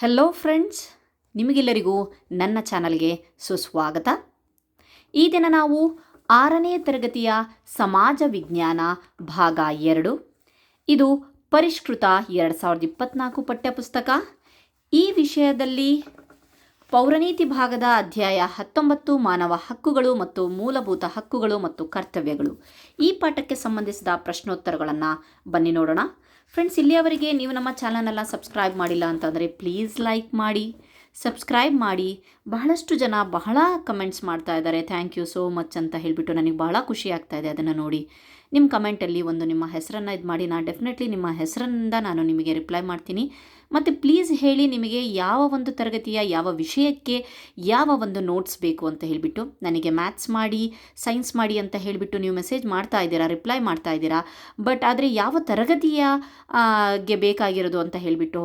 Hello friends ನಿಮಗೆಲ್ಲರಿಗೂ ನನ್ನ ಚಾನಲ್ಗೆ ಸುಸ್ವಾಗತ. ಈ ದಿನ ನಾವು ಆರನೇ ತರಗತಿಯ ಸಮಾಜ ವಿಜ್ಞಾನ ಭಾಗ ಎರಡು. ಇದು ಪರಿಷ್ಕೃತ ಎರಡು ಸಾವಿರದ ಇಪ್ಪತ್ತ್ನಾಲ್ಕು ಪಠ್ಯಪುಸ್ತಕ. ಈ ವಿಷಯದಲ್ಲಿ ಪೌರನೀತಿ ಭಾಗದ ಅಧ್ಯಾಯ ಹತ್ತೊಂಬತ್ತು, ಮಾನವ ಹಕ್ಕುಗಳು ಮತ್ತು ಮೂಲಭೂತ ಹಕ್ಕುಗಳು ಮತ್ತು ಕರ್ತವ್ಯಗಳು. ಈ ಪಾಠಕ್ಕೆ ಸಂಬಂಧಿಸಿದ ಪ್ರಶ್ನೋತ್ತರಗಳನ್ನು ಬನ್ನಿ ನೋಡೋಣ. ಫ್ರೆಂಡ್ಸ್ ಇಲ್ಲಿಯವರೆಗೆ ನೀವು ನಮ್ಮ ಚಾನಲನ್ನು ಸಬ್ಸ್ಕ್ರೈಬ್ ಮಾಡಿಲ್ಲ ಅಂತಂದರೆ ಪ್ಲೀಸ್ ಲೈಕ್ ಮಾಡಿ ಸಬ್ಸ್ಕ್ರೈಬ್ ಮಾಡಿ. ಬಹಳಷ್ಟು ಜನ ಬಹಳ ಕಮೆಂಟ್ಸ್ ಮಾಡ್ತಾ ಇದ್ದಾರೆ. ಥ್ಯಾಂಕ್ ಯು ಸೋ ಮಚ್ ಅಂತ ಹೇಳಿಬಿಟ್ಟು ನನಗೆ ಬಹಳ ಖುಷಿ ಆಗ್ತಾ ಇದೆ ಅದನ್ನು ನೋಡಿ. ನಿಮ್ಮ ಕಮೆಂಟಲ್ಲಿ ಒಂದು ನಿಮ್ಮ ಹೆಸರನ್ನು ಇದು ಮಾಡಿ ನಾನು ಡೆಫಿನೆಟ್ಲಿ ನಿಮ್ಮ ಹೆಸರಿಂದ ನಾನು ನಿಮಗೆ ರಿಪ್ಲೈ ಮಾಡ್ತೀನಿ. ಮತ್ತು ಪ್ಲೀಸ್ ಹೇಳಿ ನಿಮಗೆ ಯಾವ ಒಂದು ತರಗತಿಯ, ಯಾವ ವಿಷಯಕ್ಕೆ ಯಾವ ಒಂದು ನೋಟ್ಸ್ ಬೇಕು ಅಂತ ಹೇಳಿಬಿಟ್ಟು ನನಗೆ ಮ್ಯಾಥ್ಸ್ ಮಾಡಿ ಸೈನ್ಸ್ ಮಾಡಿ ಅಂತ ಹೇಳಿಬಿಟ್ಟು ನೀವು ಮೆಸೇಜ್ ಮಾಡ್ತಾ ಇದ್ದೀರಾ ರಿಪ್ಲೈ ಮಾಡ್ತಾ ಇದ್ದೀರಾ? ಬಟ್ ಆದರೆ ಯಾವ ತರಗತಿಯ ಗೆ ಬೇಕಾಗಿರೋದು ಅಂತ ಹೇಳಿಬಿಟ್ಟು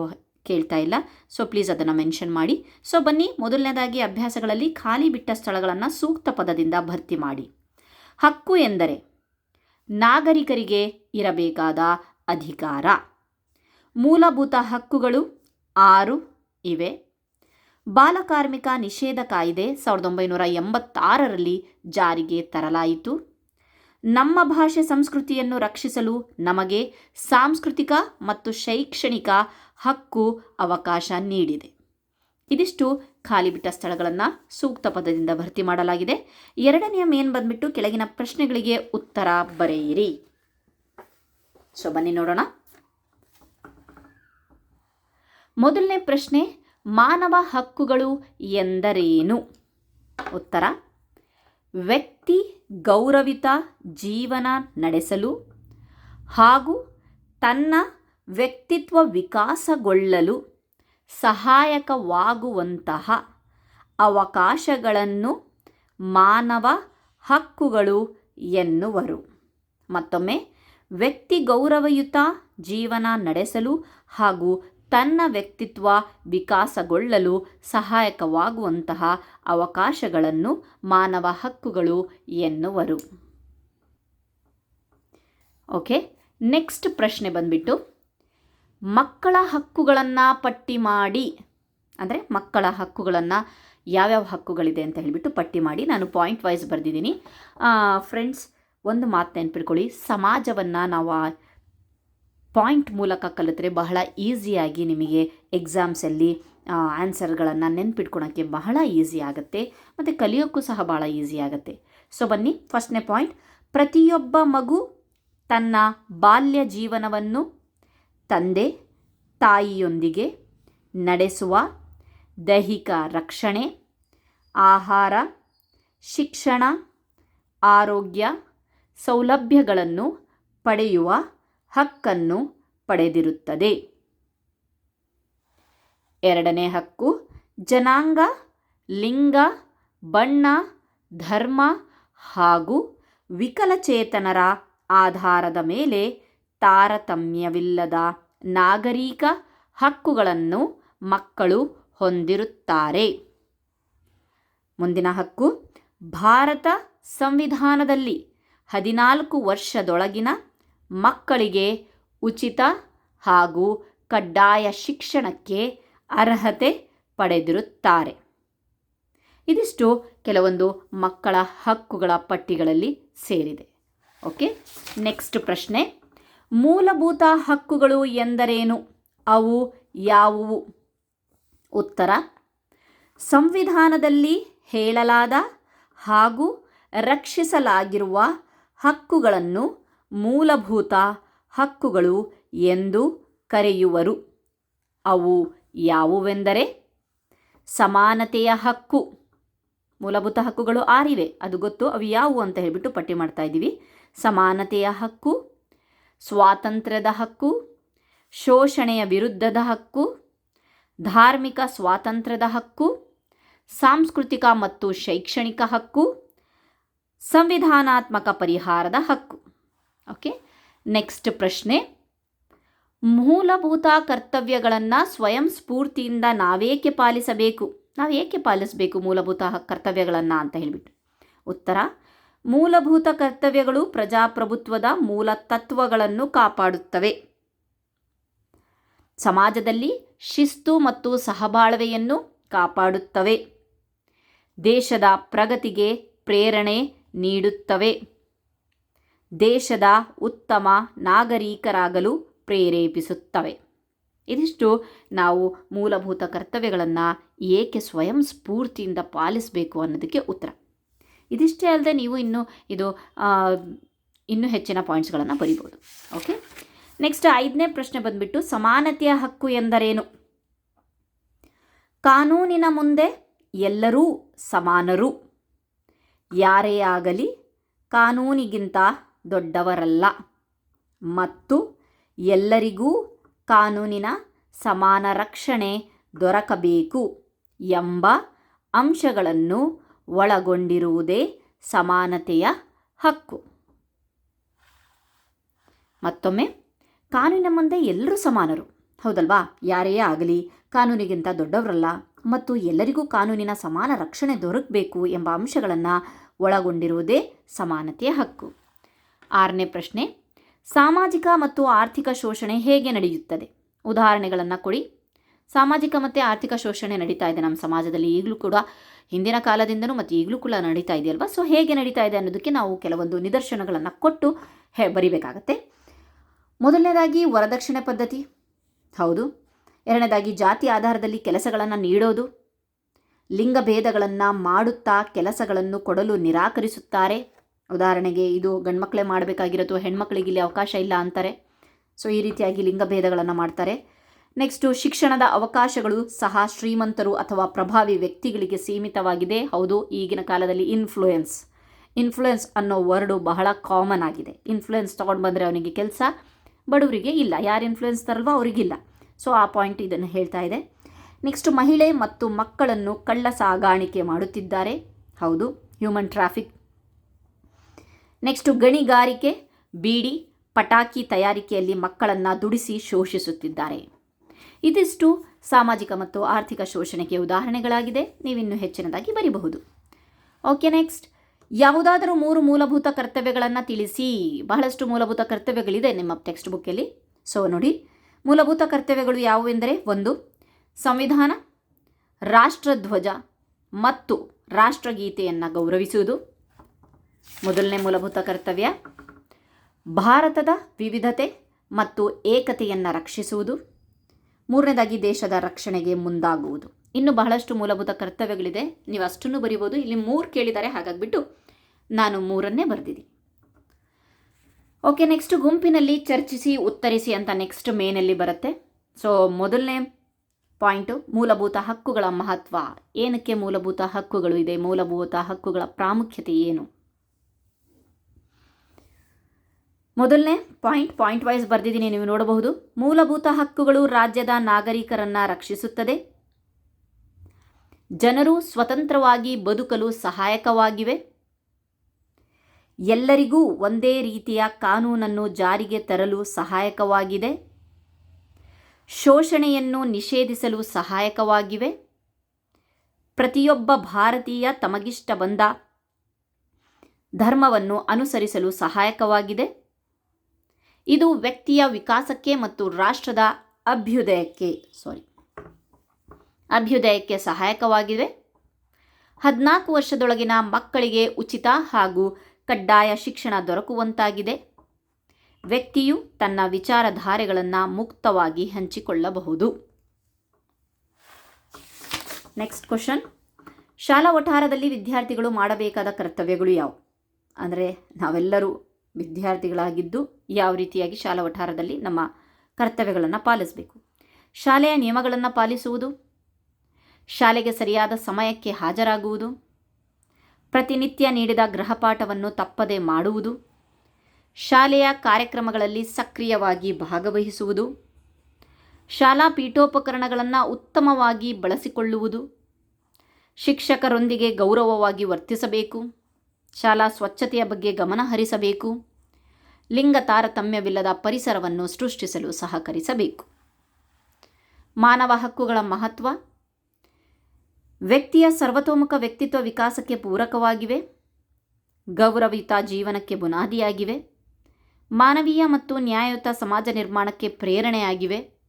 ಕೇಳ್ತಾ ಇಲ್ಲ. ಸೊ ಪ್ಲೀಸ್ ಅದನ್ನು ಮೆನ್ಷನ್ ಮಾಡಿ. ಸೊ ಬನ್ನಿ, ಮೊದಲನೇದಾಗಿ ಅಭ್ಯಾಸಗಳಲ್ಲಿ ಖಾಲಿ ಬಿಟ್ಟ ಸ್ಥಳಗಳನ್ನು ಸೂಕ್ತ ಪದದಿಂದ ಭರ್ತಿ ಮಾಡಿ. ಹಕ್ಕು ಎಂದರೆ ನಾಗರಿಕರಿಗೆ ಇರಬೇಕಾದ ಅಧಿಕಾರ. ಮೂಲಭೂತ ಹಕ್ಕುಗಳು ಆರು ಇವೆ. ಬಾಲಕಾರ್ಮಿಕ ನಿಷೇಧ ಕಾಯ್ದೆ ಸಾವಿರದ ಒಂಬೈನೂರ ಎಂಬತ್ತಾರರಲ್ಲಿ ಜಾರಿಗೆ ತರಲಾಯಿತು. ನಮ್ಮ ಭಾಷೆ ಸಂಸ್ಕೃತಿಯನ್ನು ರಕ್ಷಿಸಲು ನಮಗೆ ಸಾಂಸ್ಕೃತಿಕ ಮತ್ತು ಶೈಕ್ಷಣಿಕ ಹಕ್ಕು ಅವಕಾಶ ನೀಡಿದೆ. ಇದಿಷ್ಟು ಖಾಲಿ ಬಿಟ್ಟ ಸ್ಥಳಗಳನ್ನು ಸೂಕ್ತ ಪದದಿಂದ ಭರ್ತಿ ಮಾಡಲಾಗಿದೆ. ಎರಡನೆಯ ಮೇನ್ ಬಂದ್ಬಿಟ್ಟು ಕೆಳಗಿನ ಪ್ರಶ್ನೆಗಳಿಗೆ ಉತ್ತರ ಬರೆಯಿರಿ. ಸೊ, ಬನ್ನಿ ನೋಡೋಣ. ಮೊದಲನೇ ಪ್ರಶ್ನೆ, ಮಾನವ ಹಕ್ಕುಗಳು ಎಂದರೇನು? ಉತ್ತರ, ವ್ಯಕ್ತಿ ಗೌರವಿತ ಜೀವನ ನಡೆಸಲು ಹಾಗೂ ತನ್ನ ವ್ಯಕ್ತಿತ್ವ ವಿಕಾಸಗೊಳ್ಳಲು ಸಹಾಯಕವಾಗುವಂತಹ ಅವಕಾಶಗಳನ್ನು ಮಾನವ ಹಕ್ಕುಗಳು ಎನ್ನುವರು. ಮತ್ತೊಮ್ಮೆ, ವ್ಯಕ್ತಿ ಗೌರವಯುತ ಜೀವನ ನಡೆಸಲು ಹಾಗೂ ತನ್ನ ವ್ಯಕ್ತಿತ್ವ ವಿಕಾಸಗೊಳ್ಳಲು ಸಹಾಯಕವಾಗುವಂತಹ ಅವಕಾಶಗಳನ್ನು ಮಾನವ ಹಕ್ಕುಗಳು ಎನ್ನುವರು. ಓಕೆ, ನೆಕ್ಸ್ಟ್ ಪ್ರಶ್ನೆ ಬಂದ್ಬಿಟ್ಟು, ಮಕ್ಕಳ ಹಕ್ಕುಗಳನ್ನು ಪಟ್ಟಿ ಮಾಡಿ, ಅಂದರೆ ಮಕ್ಕಳ ಹಕ್ಕುಗಳನ್ನು ಯಾವ್ಯಾವ ಹಕ್ಕುಗಳಿದೆ ಅಂತ ಹೇಳಿಬಿಟ್ಟು ಪಟ್ಟಿ ಮಾಡಿ ನಾನು ಪಾಯಿಂಟ್ ವೈಸ್ ಬರೆದಿದ್ದೀನಿ. ಫ್ರೆಂಡ್ಸ್ ಒಂದು ಮಾತು ನೆನ್ಪಿಟ್ಕೊಳ್ಳಿ. ಸಮಾಜವನ್ನು ನಾವು ಪಾಯಿಂಟ್ ಮೂಲಕ ಕಲಿತರೆ ಬಹಳ ಈಸಿಯಾಗಿ ನಿಮಗೆ ಎಕ್ಸಾಮ್ಸಲ್ಲಿ ಆನ್ಸರ್ಗಳನ್ನು ನೆನ್ಪಿಟ್ಕೊಳಕ್ಕೆ ಬಹಳ ಈಸಿ ಆಗುತ್ತೆ ಮತ್ತು ಕಲಿಯೋಕ್ಕೂ ಸಹ ಭಾಳ ಈಸಿ ಆಗುತ್ತೆ. ಸೊ ಬನ್ನಿ ಫಸ್ಟ್ನೇ ಪಾಯಿಂಟ್ ಪ್ರತಿಯೊಬ್ಬ ಮಗು ತನ್ನ ಬಾಲ್ಯ ಜೀವನವನ್ನು ತಂದೆ, ತಾಯಿಯೊಂದಿಗೆ ನಡೆಸುವ ದೈಹಿಕ ರಕ್ಷಣೆ, ಆಹಾರ, ಶಿಕ್ಷಣ, ಆರೋಗ್ಯ ಸೌಲಭ್ಯಗಳನ್ನು ಪಡೆಯುವ ಹಕ್ಕನ್ನು ಪಡೆದಿರುತ್ತದೆ. ಎರಡನೇ ಹಕ್ಕು, ಜನಾಂಗ, ಲಿಂಗ, ಬಣ್ಣ, ಧರ್ಮ ಹಾಗೂ ವಿಕಲಚೇತನರ ಆಧಾರದ ಮೇಲೆ ತಾರತಮ್ಯವಿಲ್ಲದ ನಾಗರಿಕ ಹಕ್ಕುಗಳನ್ನು ಮಕ್ಕಳು ಹೊಂದಿರುತ್ತಾರೆ. ಮುಂದಿನ ಹಕ್ಕು, ಭಾರತ ಸಂವಿಧಾನದಲ್ಲಿ ಹದಿನಾಲ್ಕು ವರ್ಷದೊಳಗಿನ ಮಕ್ಕಳಿಗೆ ಉಚಿತ ಹಾಗೂ ಕಡ್ಡಾಯ ಶಿಕ್ಷಣಕ್ಕೆ ಅರ್ಹತೆ ಪಡೆದಿರುತ್ತಾರೆ. ಇದಿಷ್ಟು ಕೆಲವೊಂದು ಮಕ್ಕಳ ಹಕ್ಕುಗಳ ಪಟ್ಟಿಗಳಲ್ಲಿ ಸೇರಿದೆ. ಓಕೆ, ನೆಕ್ಸ್ಟ್ ಪ್ರಶ್ನೆ. ಮೂಲಭೂತ ಹಕ್ಕುಗಳು ಎಂದರೇನು? ಅವು ಯಾವುವು? ಉತ್ತರ. ಸಂವಿಧಾನದಲ್ಲಿ ಹೇಳಲಾದ ಹಾಗೂ ರಕ್ಷಿಸಲಾಗಿರುವ ಹಕ್ಕುಗಳನ್ನು ಮೂಲಭೂತ ಹಕ್ಕುಗಳು ಎಂದು ಕರೆಯುವರು. ಅವು ಯಾವುವೆಂದರೆ ಸಮಾನತೆಯ ಹಕ್ಕು. ಮೂಲಭೂತ ಹಕ್ಕುಗಳು ಆರಿವೆ. ಅದು ಗೊತ್ತು. ಅವು ಯಾವುವು ಅಂತ ಹೇಳಿಬಿಟ್ಟು ಪಟ್ಟಿ ಮಾಡ್ತಾ ಇದ್ದೀವಿ. ಸಮಾನತೆಯ ಹಕ್ಕು, ಸ್ವಾತಂತ್ರ್ಯದ ಹಕ್ಕು, ಶೋಷಣೆಯ ವಿರುದ್ಧದ ಹಕ್ಕು, ಧಾರ್ಮಿಕ ಸ್ವಾತಂತ್ರ್ಯದ ಹಕ್ಕು, ಸಾಂಸ್ಕೃತಿಕ ಮತ್ತು ಶೈಕ್ಷಣಿಕ ಹಕ್ಕು, ಸಂವಿಧಾನಾತ್ಮಕ ಪರಿಹಾರದ ಹಕ್ಕು. ಓಕೆ? ನೆಕ್ಸ್ಟ್ ಪ್ರಶ್ನೆ. ಮೂಲಭೂತ ಕರ್ತವ್ಯಗಳನ್ನು ಸ್ವಯಂ ಸ್ಫೂರ್ತಿಯಿಂದ ನಾವೇಕೆ ಪಾಲಿಸಬೇಕು? ನಾವು ಏಕೆ ಪಾಲಿಸಬೇಕು ಮೂಲಭೂತ ಕರ್ತವ್ಯಗಳನ್ನು ಅಂತ ಹೇಳಿಬಿಟ್ಟು. ಉತ್ತರ. ಮೂಲಭೂತ ಕರ್ತವ್ಯಗಳು ಪ್ರಜಾಪ್ರಭುತ್ವದ ಮೂಲ ತತ್ವಗಳನ್ನು ಕಾಪಾಡುತ್ತವೆ. ಸಮಾಜದಲ್ಲಿ ಶಿಸ್ತು ಮತ್ತು ಸಹಬಾಳ್ವೆಯನ್ನು ಕಾಪಾಡುತ್ತವೆ. ದೇಶದ ಪ್ರಗತಿಗೆ ಪ್ರೇರಣೆ ನೀಡುತ್ತವೆ. ದೇಶದ ಉತ್ತಮ ನಾಗರಿಕರಾಗಲು ಪ್ರೇರೇಪಿಸುತ್ತವೆ. ಇದಿಷ್ಟು ನಾವು ಮೂಲಭೂತ ಕರ್ತವ್ಯಗಳನ್ನು ಏಕೆ ಸ್ವಯಂ ಸ್ಫೂರ್ತಿಯಿಂದ ಪಾಲಿಸಬೇಕು ಅನ್ನೋದಕ್ಕೆ ಉತ್ತರ. ಇದಿಷ್ಟೇ ಅಲ್ಲದೆ ನೀವು ಇನ್ನು ಇದು ಇನ್ನೂ ಹೆಚ್ಚಿನ ಪಾಯಿಂಟ್ಸ್ಗಳನ್ನು ಬರಿಬೋದು ಓಕೆ? ನೆಕ್ಸ್ಟ್ ಐದನೇ ಪ್ರಶ್ನೆ ಬಂದ್ಬಿಟ್ಟು, ಸಮಾನತೆಯ ಹಕ್ಕು ಎಂದರೇನು? ಕಾನೂನಿನ ಮುಂದೆ ಎಲ್ಲರೂ ಸಮಾನರು. ಯಾರೇ ಆಗಲಿ ಕಾನೂನಿಗಿಂತ ದೊಡ್ಡವರಲ್ಲ. ಮತ್ತು ಎಲ್ಲರಿಗೂ ಕಾನೂನಿನ ಸಮಾನ ರಕ್ಷಣೆ ದೊರಕಬೇಕು ಎಂಬ ಅಂಶಗಳನ್ನು ಒಳಗೊಂಡಿರುವುದೇ ಸಮಾನತೆಯ ಹಕ್ಕು. ಮತ್ತೊಮ್ಮೆ, ಕಾನೂನಿನ ಮುಂದೆ ಎಲ್ಲರೂ ಸಮಾನರು. ಹೌದಲ್ವಾ? ಯಾರೇ ಆಗಲಿ, ಕಾನೂನಿಗಿಂತ ದೊಡ್ಡವರಲ್ಲ ಮತ್ತು ಎಲ್ಲರಿಗೂ ಕಾನೂನಿನ ಸಮಾನ ರಕ್ಷಣೆ ದೊರಕಬೇಕು ಎಂಬ ಅಂಶಗಳನ್ನು ಒಳಗೊಂಡಿರುವುದೇ ಸಮಾನತೆಯ ಹಕ್ಕು. ಆರನೇ ಪ್ರಶ್ನೆ, ಸಾಮಾಜಿಕ ಮತ್ತು ಆರ್ಥಿಕ ಶೋಷಣೆ ಹೇಗೆ ನಡೆಯುತ್ತದೆ? ಉದಾಹರಣೆಗಳನ್ನು ಕೊಡಿ. ಸಾಮಾಜಿಕ ಮತ್ತು ಆರ್ಥಿಕ ಶೋಷಣೆ ನಡೀತಾ ಇದೆ ನಮ್ಮ ಸಮಾಜದಲ್ಲಿ, ಈಗಲೂ ಕೂಡ ಹಿಂದಿನ ಕಾಲದಿಂದನೂ ಮತ್ತು ಈಗಲೂ ಕೂಡ ನಡೀತಾ ಇದೆಯಲ್ವಾ ಸೊ ಹೇಗೆ ನಡೀತಾ ಇದೆ ಅನ್ನೋದಕ್ಕೆ ನಾವು ಕೆಲವೊಂದು ನಿದರ್ಶನಗಳನ್ನು ಕೊಟ್ಟು ಹೇ, ಬರಿಬೇಕಾಗತ್ತೆ. ಮೊದಲನೇದಾಗಿ ವರದಕ್ಷಿಣೆ ಪದ್ಧತಿ. ಹೌದು. ಎರಡನೇದಾಗಿ ಜಾತಿ ಆಧಾರದಲ್ಲಿ ಕೆಲಸಗಳನ್ನು ನೀಡೋದು. ಲಿಂಗಭೇದಗಳನ್ನು ಮಾಡುತ್ತಾ ಕೆಲಸಗಳನ್ನು ಕೊಡಲು ನಿರಾಕರಿಸುತ್ತಾರೆ. ಉದಾಹರಣೆಗೆ ಇದು ಗಂಡ್ಮಕ್ಳೇ ಮಾಡಬೇಕಾಗಿರೋದು, ಹೆಣ್ಮಕ್ಳಿಗೆ ಇಲ್ಲಿ ಅವಕಾಶ ಇಲ್ಲ ಅಂತಾರೆ. ಸೊ ಈ ರೀತಿಯಾಗಿ ಲಿಂಗಭೇದಗಳನ್ನು ಮಾಡ್ತಾರೆ. ನೆಕ್ಸ್ಟು ಶಿಕ್ಷಣದ ಅವಕಾಶಗಳು ಸಹ ಶ್ರೀಮಂತರು ಅಥವಾ ಪ್ರಭಾವಿ ವ್ಯಕ್ತಿಗಳಿಗೆ ಸೀಮಿತವಾಗಿದೆ. ಹೌದು, ಈಗಿನ ಕಾಲದಲ್ಲಿ ಇನ್ಫ್ಲೂಯೆನ್ಸ್ ಇನ್ಫ್ಲೂಯೆನ್ಸ್ ಅನ್ನೋ ವರ್ಡು ಬಹಳ ಕಾಮನ್ ಆಗಿದೆ. ಇನ್ಫ್ಲೂಯೆನ್ಸ್ ತೊಗೊಂಡು ಬಂದರೆ ಅವನಿಗೆ ಕೆಲಸ, ಬಡವರಿಗೆ ಇಲ್ಲ. ಯಾರು ಇನ್ಫ್ಲೂಯೆನ್ಸ್ ತರಲ್ವೋ ಅವರಿಗಿಲ್ಲ. ಸೊ ಆ ಪಾಯಿಂಟ್ ಇದನ್ನು ಹೇಳ್ತಾ ಇದೆ. ನೆಕ್ಸ್ಟ್ ಮಹಿಳೆ ಮತ್ತು ಮಕ್ಕಳನ್ನು ಕಳ್ಳ ಸಾಗಾಣಿಕೆ ಮಾಡುತ್ತಿದ್ದಾರೆ. ಹೌದು ಹ್ಯೂಮನ್ ಟ್ರಾಫಿಕ್ ನೆಕ್ಸ್ಟು ಗಣಿಗಾರಿಕೆ, ಬೀಡಿ, ಪಟಾಕಿ ತಯಾರಿಕೆಯಲ್ಲಿ ಮಕ್ಕಳನ್ನು ದುಡಿಸಿ ಶೋಷಿಸುತ್ತಿದ್ದಾರೆ. ಇದಿಷ್ಟು ಸಾಮಾಜಿಕ ಮತ್ತು ಆರ್ಥಿಕ ಶೋಷಣೆಗೆ ಉದಾಹರಣೆಗಳಾಗಿದೆ. ನೀವಿನ್ನೂ ಹೆಚ್ಚಿನದಾಗಿ ಬರಿಬಹುದು. ಓಕೆ ನೆಕ್ಸ್ಟ್ ಯಾವುದಾದರೂ ಮೂರು ಮೂಲಭೂತ ಕರ್ತವ್ಯಗಳನ್ನು ತಿಳಿಸಿ. ಬಹಳಷ್ಟು ಮೂಲಭೂತ ಕರ್ತವ್ಯಗಳಿದೆ ನಿಮ್ಮ ಟೆಕ್ಸ್ಟ್ ಬುಕ್ಕಲ್ಲಿ ಸೊ ನೋಡಿ. ಮೂಲಭೂತ ಕರ್ತವ್ಯಗಳು ಯಾವುವೆಂದರೆ ಒಂದು, ಸಂವಿಧಾನ, ರಾಷ್ಟ್ರಧ್ವಜ ಮತ್ತು ರಾಷ್ಟ್ರಗೀತೆಯನ್ನು ಗೌರವಿಸುವುದು. ಮೊದಲನೇ ಮೂಲಭೂತ ಕರ್ತವ್ಯ, ಭಾರತದ ವಿವಿಧತೆ ಮತ್ತು ಏಕತೆಯನ್ನು ರಕ್ಷಿಸುವುದು. ಮೂರನೇದಾಗಿ ದೇಶದ ರಕ್ಷಣೆಗೆ ಮುಂದಾಗುವುದು. ಇನ್ನು ಬಹಳಷ್ಟು ಮೂಲಭೂತ ಕರ್ತವ್ಯಗಳಿದೆ. ನೀವು ಅಷ್ಟನ್ನು ಬರಿಬೋದು. ಇಲ್ಲಿ ಮೂರು ಕೇಳಿದ್ದಾರೆ. ಹಾಗಾಗಿಬಿಟ್ಟು ನಾನು ಮೂರನ್ನೇ ಬರೆದಿದ್ದೀನಿ. ಓಕೆ, ನೆಕ್ಸ್ಟ್ ಗುಂಪಿನಲ್ಲಿ ಚರ್ಚಿಸಿ, ಉತ್ತರಿಸಿ ಅಂತ ನೆಕ್ಸ್ಟ್ ಮೇನಲ್ಲಿ ಬರುತ್ತೆ. ಸೊ, ಮೊದಲನೇ ಪಾಯಿಂಟು, ಮೂಲಭೂತ ಹಕ್ಕುಗಳ ಮಹತ್ವ. ಏನಕ್ಕೆ ಮೂಲಭೂತ ಹಕ್ಕುಗಳು ಇದೆ? ಮೂಲಭೂತ ಹಕ್ಕುಗಳ ಪ್ರಾಮುಖ್ಯತೆ ಏನು? ಮೊದಲನೇ ಪಾಯಿಂಟ್ ಪಾಯಿಂಟ್ ವೈಸ್ ಬರೆದಿದ್ದೀನಿ, ನೀವು ನೋಡಬಹುದು. ಮೂಲಭೂತ ಹಕ್ಕುಗಳು ರಾಜ್ಯದ ನಾಗರಿಕರನ್ನು ರಕ್ಷಿಸುತ್ತದೆ. ಜನರು ಸ್ವತಂತ್ರವಾಗಿ ಬದುಕಲು ಸಹಾಯಕವಾಗಿವೆ. ಎಲ್ಲರಿಗೂ ಒಂದೇ ರೀತಿಯ ಕಾನೂನನ್ನು ಜಾರಿಗೆ ತರಲು ಸಹಾಯಕವಾಗಿದೆ. ಶೋಷಣೆಯನ್ನು ನಿಷೇಧಿಸಲು ಸಹಾಯಕವಾಗಿವೆ. ಪ್ರತಿಯೊಬ್ಬ ಭಾರತೀಯ ತಮಗಿಷ್ಟ ಬಂದ ಧರ್ಮವನ್ನು ಅನುಸರಿಸಲು ಸಹಾಯಕವಾಗಿದೆ. ಇದು ವ್ಯಕ್ತಿಯ ವಿಕಾಸಕ್ಕೆ ಮತ್ತು ರಾಷ್ಟ್ರದ ಅಭ್ಯುದಯಕ್ಕೆ ಸಾರಿ ಅಭ್ಯುದಯಕ್ಕೆ ಸಹಾಯಕವಾಗಿದೆ. ಹದಿನಾಲ್ಕು ವರ್ಷದೊಳಗಿನ ಮಕ್ಕಳಿಗೆ ಉಚಿತ ಹಾಗೂ ಕಡ್ಡಾಯ ಶಿಕ್ಷಣ ದೊರಕುವಂತಾಗಿದೆ. ವ್ಯಕ್ತಿಯು ತನ್ನ ವಿಚಾರಧಾರೆಗಳನ್ನು ಮುಕ್ತವಾಗಿ ಹಂಚಿಕೊಳ್ಳಬಹುದು. ನೆಕ್ಸ್ಟ್ ಕ್ವಶನ್ ಶಾಲಾ ವಠಾರದಲ್ಲಿ ವಿದ್ಯಾರ್ಥಿಗಳು ಮಾಡಬೇಕಾದ ಕರ್ತವ್ಯಗಳು ಯಾವುವು ಅಂದರೆ ನಾವೆಲ್ಲರೂ ವಿದ್ಯಾರ್ಥಿಗಳಾಗಿದ್ದು ಯಾವ ರೀತಿಯಾಗಿ ಶಾಲಾ ವಠಾರದಲ್ಲಿ ನಮ್ಮ ಕರ್ತವ್ಯಗಳನ್ನು ಪಾಲಿಸಬೇಕು. ಶಾಲೆಯ ನಿಯಮಗಳನ್ನು ಪಾಲಿಸುವುದು, ಶಾಲೆಗೆ ಸರಿಯಾದ ಸಮಯಕ್ಕೆ ಹಾಜರಾಗುವುದು, ಪ್ರತಿನಿತ್ಯ ನೀಡಿದ ಗೃಹಪಾಠವನ್ನು ತಪ್ಪದೆ ಮಾಡುವುದು, ಶಾಲೆಯ ಕಾರ್ಯಕ್ರಮಗಳಲ್ಲಿ ಸಕ್ರಿಯವಾಗಿ ಭಾಗವಹಿಸುವುದು, ಶಾಲಾ ಪೀಠೋಪಕರಣಗಳನ್ನು ಉತ್ತಮವಾಗಿ ಬಳಸಿಕೊಳ್ಳುವುದು, ಶಿಕ್ಷಕರೊಂದಿಗೆ ಗೌರವವಾಗಿ ವರ್ತಿಸಬೇಕು. ಶಾಲಾ ಸ್ವಚ್ಛತೆಯ ಬಗ್ಗೆ ಗಮನ ಹರಿಸಬೇಕು. ಲಿಂಗ ತಾರತಮ್ಯವಿಲ್ಲದ ಪರಿಸರವನ್ನು ಸೃಷ್ಟಿಸಲು ಸಹಕರಿಸಬೇಕು. ಮಾನವ ಹಕ್ಕುಗಳ ಮಹತ್ವ. ವ್ಯಕ್ತಿಯ ಸರ್ವತೋಮುಖ ವ್ಯಕ್ತಿತ್ವ ವಿಕಾಸಕ್ಕೆ ಪೂರಕವಾಗಿವೆ. ಗೌರವಯುತ ಜೀವನಕ್ಕೆ ಬುನಾದಿಯಾಗಿವೆ. ಮಾನವೀಯ ಮತ್ತು ನ್ಯಾಯಯುತ ಸಮಾಜ ನಿರ್ಮಾಣಕ್ಕೆ ಪ್ರೇರಣೆಯಾಗಿವೆ.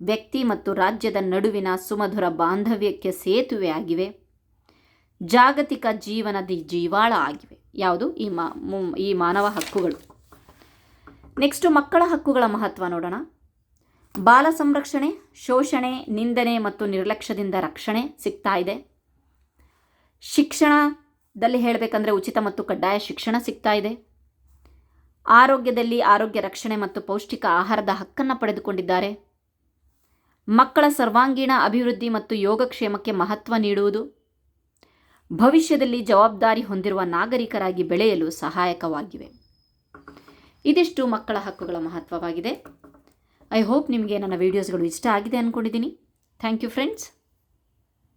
ವ್ಯಕ್ತಿ ಮತ್ತು ರಾಜ್ಯದ ನಡುವಿನ ಸುಮಧುರ ಬಾಂಧವ್ಯಕ್ಕೆ ಸೇತುವೆಯಾಗಿವೆ. ಜಾಗತಿಕ ಜೀವನದ ಜೀವಾಳ ಆಗಿವೆ. ಯಾವುದು? ಈ ಮಾ ಈ ಮಾನವ ಹಕ್ಕುಗಳು. ನೆಕ್ಸ್ಟು ಮಕ್ಕಳ ಹಕ್ಕುಗಳ ಮಹತ್ವ ನೋಡೋಣ. ಬಾಲ ಸಂರಕ್ಷಣೆ, ಶೋಷಣೆ, ನಿಂದನೆ ಮತ್ತು ನಿರ್ಲಕ್ಷ್ಯದಿಂದ ರಕ್ಷಣೆ ಸಿಗ್ತಾ ಇದೆ. ಶಿಕ್ಷಣದಲ್ಲಿ ಹೇಳಬೇಕಂದ್ರೆ ಉಚಿತ ಮತ್ತು ಕಡ್ಡಾಯ ಶಿಕ್ಷಣ ಸಿಗ್ತಾ ಇದೆ. ಆರೋಗ್ಯದಲ್ಲಿ ಆರೋಗ್ಯ ರಕ್ಷಣೆ ಮತ್ತು ಪೌಷ್ಟಿಕ ಆಹಾರದ ಹಕ್ಕನ್ನು ಪಡೆದುಕೊಂಡಿದ್ದಾರೆ. ಮಕ್ಕಳ ಸರ್ವಾಂಗೀಣ ಅಭಿವೃದ್ಧಿ ಮತ್ತು ಯೋಗಕ್ಷೇಮಕ್ಕೆ ಮಹತ್ವ ನೀಡುವುದು. ಭವಿಷ್ಯದಲ್ಲಿ ಜವಾಬ್ದಾರಿ ಹೊಂದಿರುವ ನಾಗರಿಕರಾಗಿ ಬೆಳೆಯಲು ಸಹಾಯಕವಾಗಿವೆ. ಇದಿಷ್ಟು ಮಕ್ಕಳ ಹಕ್ಕುಗಳ ಮಹತ್ವವಾಗಿದೆ. ಐ ಹೋಪ್ ನಿಮಗೆ ನನ್ನ ವೀಡಿಯೋಸ್ಗಳು ಇಷ್ಟ ಆಗಿದೆ ಅಂದ್ಕೊಂಡಿದ್ದೀನಿ ಥ್ಯಾಂಕ್ ಯು ಫ್ರೆಂಡ್ಸ್